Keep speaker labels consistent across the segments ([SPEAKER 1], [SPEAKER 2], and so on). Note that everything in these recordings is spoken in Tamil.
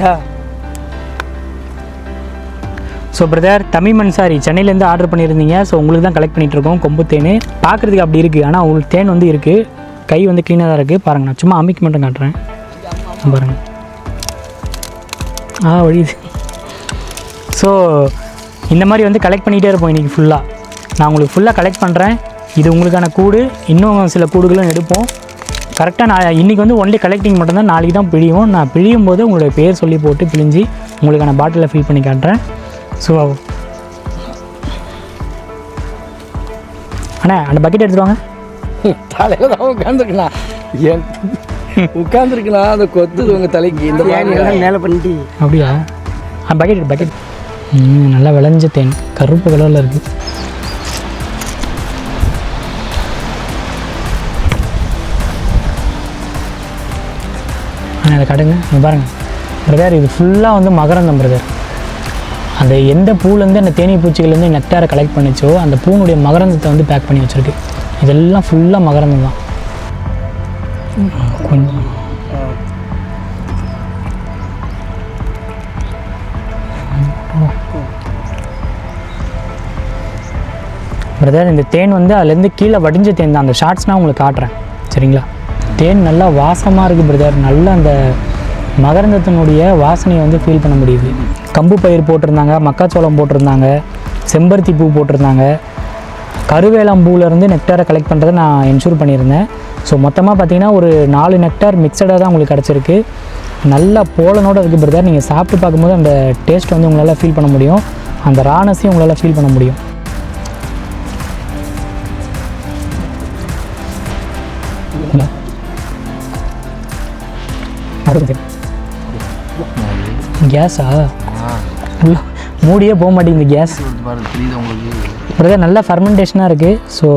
[SPEAKER 1] யா. ஸோ பிரதர் தமிழ் மன்சாரி சென்னையிலேருந்து ஆர்டர் பண்ணியிருந்தீங்க. ஸோ உங்களுக்கு தான் கலெக்ட் பண்ணிகிட்ருக்கோம் இருக்கோம் கொம்பு தேன். பார்க்குறதுக்கு அப்படி இருக்குது ஆனால் உங்களுக்கு தேன் வந்து இருக்குது கை வந்து க்ளீனாக தான் இருக்குது பாருங்கள் நான் சும்மா அமைக்க மட்டும் காட்டுறேன். பாருங்கள் ஆ வழியுது ஸோ இந்த மாதிரி வந்து கலெக்ட் பண்ணிகிட்டே இருப்போம் இன்றைக்கி ஃபுல்லாக நான் உங்களுக்கு ஃபுல்லாக கலெக்ட் பண்ணுறேன் இது உங்களுக்கான கூடு. இன்னும் சில கூடுகளும் எடுப்போம். கரெக்டாக நான் இன்றைக்கி வந்து ஒன்லி கலெக்டிங் மட்டும்தான் நாளைக்கு தான் பிழியும் நான் பிழியும் போது உங்களுடைய பேர் சொல்லி போட்டு பிழிஞ்சு உங்களுக்கான பாட்டிலில் ஃபில் பண்ணி காட்டுறேன். ஸோ அண்ணா அந்த பக்கெட் எடுத்துட்டு வாங்க.
[SPEAKER 2] தலையில தான் உட்காந்துருக்கலாம் என் உட்காந்துருக்கலாம் அந்த கொத்துது உங்க தலைக்கு. இந்த மாதிரி மேலே பண்ணிட்டு.
[SPEAKER 1] அப்படியா? ஆ பக்கெட் பக்கெட் ம் நல்லா விளைஞ்ச தேன். கருப்பு கலரில் இருக்குது ஆனால் இதை கடுங்க. இங்க பாருங்கள் பிரதர் இது ஃபுல்லாக வந்து மகரந்தம் பிரதர் அந்த எந்த பூலேருந்து அந்த தேனீ பூச்சிகள்லேருந்து நெக்டாரை கலெக்ட் பண்ணிச்சோ அந்த பூனுடைய மகரந்தத்தை வந்து பேக் பண்ணி வச்சுருக்கு. இதெல்லாம் ஃபுல்லாக மகரந்தம் தான். கொஞ்சம். பிரதர் இந்த தேன் வந்து அதுலேருந்து கீழே வடிஞ்ச தேன் தான். அந்த ஷார்ட்ஸ்னால் உங்களுக்கு காட்டுறேன். சரிங்களா? தேன் நல்லா வாசமாக இருக்குது பிரதர் நல்ல அந்த மகரந்தத்தினுடைய வாசனையை வந்து ஃபீல் பண்ண முடியுது. கம்பு பயிர் போட்டிருந்தாங்க மக்காச்சோளம் போட்டிருந்தாங்க செம்பருத்தி பூ போட்டிருந்தாங்க. கருவேலம்பூலேருந்து நெக்டாரை கலெக்ட் பண்ணுறதை நான் என்ஷூர் பண்ணியிருந்தேன். ஸோ மொத்தமாக பார்த்தீங்கன்னா ஒரு நாலு நெக்டார் மிக்சடாக தான் உங்களுக்கு கிடச்சிருக்கு. நல்ல போலனோட இருக்குது பிரதர் நீங்கள் சாப்பிட்டு பார்க்கும்போது அந்த டேஸ்ட் வந்து உங்களால் ஃபீல் பண்ண முடியும். அந்த ரானஸையும் உங்களால் ஃபீல் பண்ண முடியும். கேஸா உள்ள மூடியே போக மாட்டேங்குது கேஸ்
[SPEAKER 2] பாருங்க நல்லா
[SPEAKER 1] பிரதர் ஃபர்மெண்டேஷனாக இருக்குது ஸோ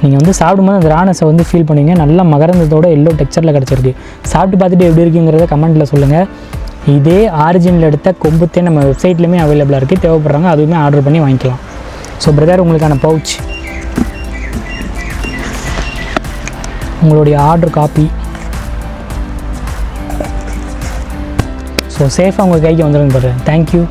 [SPEAKER 1] நீங்கள் வந்து சாப்பிடும்போது அந்த ராணஸை வந்து ஃபீல் பண்ணுவீங்க. நல்ல மகரந்தத்தோட எல்லோ டெக்ஸ்சரில் கிடச்சிருக்கு. சாப்பிட்டு பார்த்துட்டு எப்படி இருக்குங்கிறத கமெண்ட்டில் சொல்லுங்கள் இதே ஆரிஜினில் எடுத்த கொம்புத்தே நம்ம வெப்சைட்லேயுமே அவைலபிளாக இருக்குது தேவைப்படுறாங்க அதுவுமே ஆர்டர் பண்ணி வாங்கிக்கலாம். ஸோ பிரதர் உங்களுக்கான பவுச் உங்களுடைய ஆர்டர் காப்பி ஸோ சேஃபாக உங்கள் கைக்கு வந்துடுங்க பாரு தேங்க்யூ